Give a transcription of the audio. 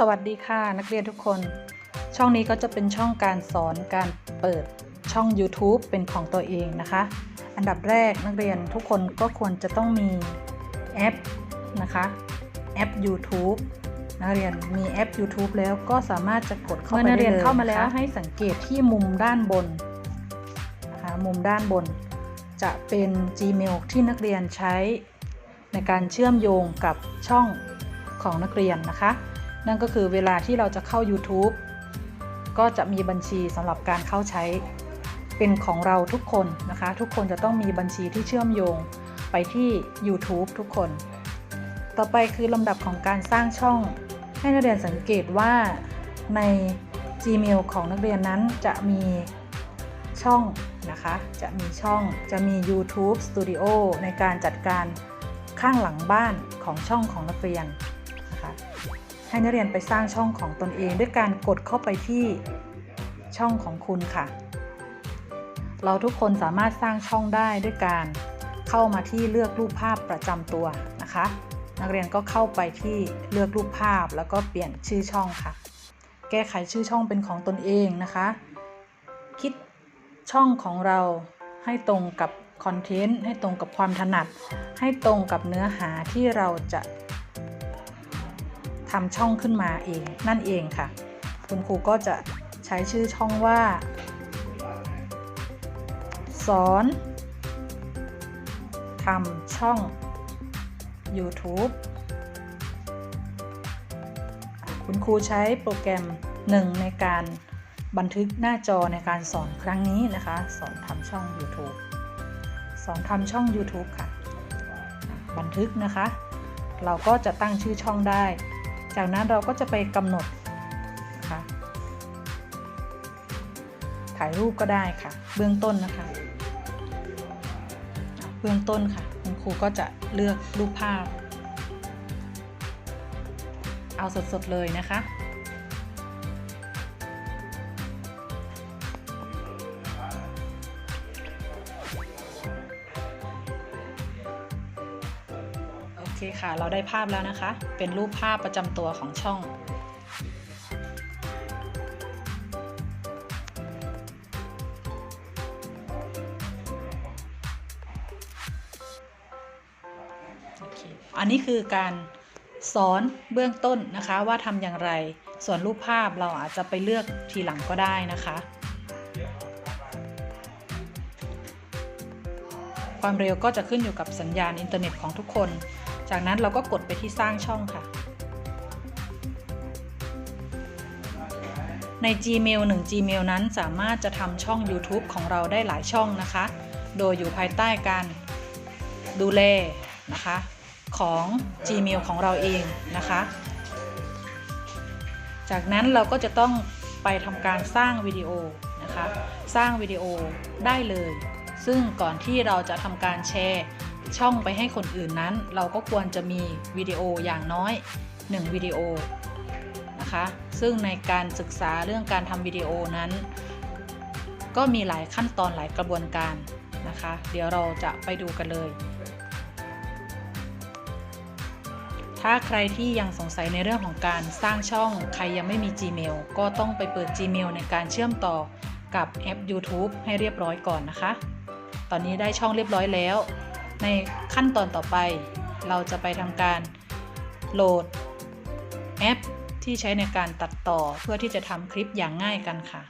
สวัสดีค่ะนักเรียนทุกคน ช่องนี้ก็จะเป็นช่องการสอนการเปิดช่อง YouTube เป็นของตัวเองนะคะ อันดับแรกนักเรียนทุกคนก็ควรจะต้องมีแอปนะคะแอป YouTube นักเรียนมีแอป YouTube แล้วก็สามารถจะกดเข้าไปเมื่อนักเรียนได้ลเข้ามาแล้วนะคะให้สังเกตที่มุมด้านบนนะคะมุมด้านบน จะเป็น Gmail ที่นักเรียนใช้ในการเชื่อมโยงกับช่องของนักเรียนนะคะ นั่นก็คือเวลาที่เราจะเข้า YouTube ก็จะมีบัญชีสำหรับการเข้าใช้เป็นของเราทุกคนนะคะ ทุกคนจะต้องมีบัญชีที่เชื่อมโยงไปที่ YouTube ทุกคน ต่อไปคือลำดับของการสร้างช่อง ให้นักเรียนสังเกตว่าใน Gmail ของนักเรียนนั้นจะมีช่องนะคะ จะมีช่องจะมี YouTube Studio ในการจัดการข้างหลังบ้านของช่องของนักเรียนนะคะ ให้นักเรียนไปสร้างช่องของตนเองด้วยการกดเข้าไปที่ช่องของคุณค่ะ เราทุกคนสามารถสร้างช่องได้ด้วยการเข้ามาที่เลือกรูปภาพประจำตัวนะคะ นักเรียนก็เข้าไปที่เลือกรูปภาพแล้วก็เปลี่ยนชื่อช่องค่ะ แก้ไขชื่อช่องเป็นของตนเองนะคะ คิดช่องของเราให้ตรงกับคอนเทนต์ให้ตรงกับความถนัด ให้ตรงกับเนื้อหาที่เราจะ ทำช่องขึ้นมาเองนั่นเองค่ะ คุณครูก็จะใช้ชื่อช่องว่า สอนทำช่อง YouTube คุณครูใช้โปรแกรมหนึ่งในการบันทึกหน้าจอในการสอนครั้งนี้นะคะ สอนทำช่อง YouTube สอนทำช่อง YouTube ค่ะ บันทึกนะคะ เราก็จะตั้งชื่อช่องได้ จากนั้นเราก็จะไปกำหนดนะะถ่ายรูปก็ได้ค่ะ เบื้องต้นนะคะ เบื้องต้นค่ะ คุณครูก็จะเลือกรูปภาพ เอาสดๆเลยนะคะ อเคค่ะ เราได้ภาพแล้วนะคะ เป็นรูปภาพประจำตัวของช่อง อันนี้คือการสอนเบื้องต้นนะคะว่าทำอย่างไร ส่วนรูปภาพเราอาจจะไปเลือกทีหลังก็ได้นะคะ ความเร็วก็จะขึ้นอยู่กับสัญญาณอินเทอร์เน็ตของทุกคน จากนั้นเราก็กดไปที่สร้างช่องค่ะ ใน Gmail 1 Gmail นั้นสามารถจะทำช่อง YouTube ของเราได้หลายช่องนะคะ โดยอยู่ภายใต้การดูแลนะคะของ Gmail ของเราเองนะคะ จากนั้นเราก็จะต้องไปทำการสร้างวิดีโอนะคะ สร้างวิดีโอได้เลย ซึ่งก่อนที่เราจะทำการแชร์ ช่องไปให้คนอื่นนั้น เราก็ควรจะมีวิดีโออย่างน้อย 1 วิดีโอนะคะ ซึ่งในการศึกษาเรื่องการทำวิดีโอนั้น ก็มีหลายขั้นตอนหลายกระบวนการนะคะ เดี๋ยวเราจะไปดูกันเลย ถ้าใครที่ยังสงสัยในเรื่องของการสร้างช่องใครยังไม่มี Gmail ก็ต้องไปเปิด Gmail ในการเชื่อมต่อกับแอป YouTube ให้เรียบร้อยก่อนนะคะ ตอนนี้ได้ช่องเรียบร้อยแล้ว ในขั้นตอนต่อไป เราจะไปทำการโหลดแอปที่ใช้ในการตัดต่อเพื่อที่จะทำคลิปอย่างง่ายกันค่ะ